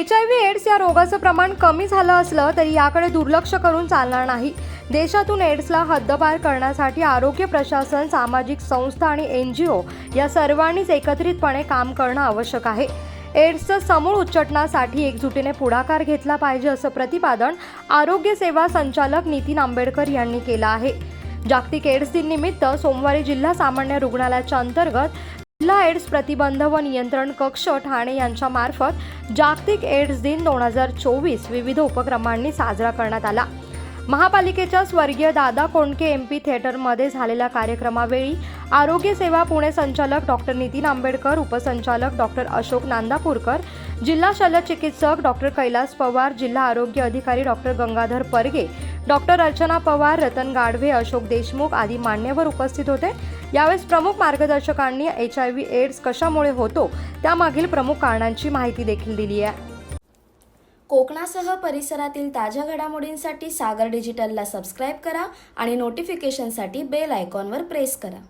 H I V AIDS या रोगाचं प्रमाण कमी झालं असलं तरी याकडे दुर्लक्ष करून चालणार नाही. देशातून एड्सला हद्दपार करण्यासाठी आरोग्य प्रशासन सामाजिक संस्था आणि एन जी ओ या सर्वांनीच एकत्रितपणे काम करणं आवश्यक आहे. एड्सचं समूळ उच्चटनासाठी एकजुटीने पुढाकार घेतला पाहिजे असं प्रतिपादन आरोग्य सेवा संचालक नितीन आंबेडकर यांनी केलं आहे. जागतिक एड्स दिन निमित्त सोमवारी जिल्हा सामान्य रुग्णालयाच्या अंतर्गत जिल्हा एड्स प्रतिबंध व नियंत्रण कक्ष ठाणे यांच्या मार्फत जागतिक एड्स दिन दोन हजार चोवीस विविध उपक्रमांनी साजरा करण्यात आला. महापालिकेच्या स्वर्गीय दादा कोंडके एम पी थिएटरमध्ये झालेल्या कार्यक्रमावेळी आरोग्य सेवा पुणे संचालक डॉक्टर नितीन आंबेडकर उपसंचालक डॉक्टर अशोक नांदापूरकर जिल्हा शल्यचिकित्सक डॉक्टर कैलास पवार जिल्हा आरोग्य अधिकारी डॉक्टर गंगाधर परगे डॉक्टर अर्चना पवार रतन गाढवे अशोक देशमुख आदी मान्यवर उपस्थित होते. यावेळेस प्रमुख मार्गदर्शकांनी एच आय व्ही एड्स कशामुळे होतो त्यामागील प्रमुख कारणांची माहिती देखील दिली आहे. कोकणासह परिसरातील ताज्या घडामोडींसाठी सागर डिजिटलला सबस्क्राईब करा आणि नोटिफिकेशनसाठी बेल आयकॉनवर प्रेस करा.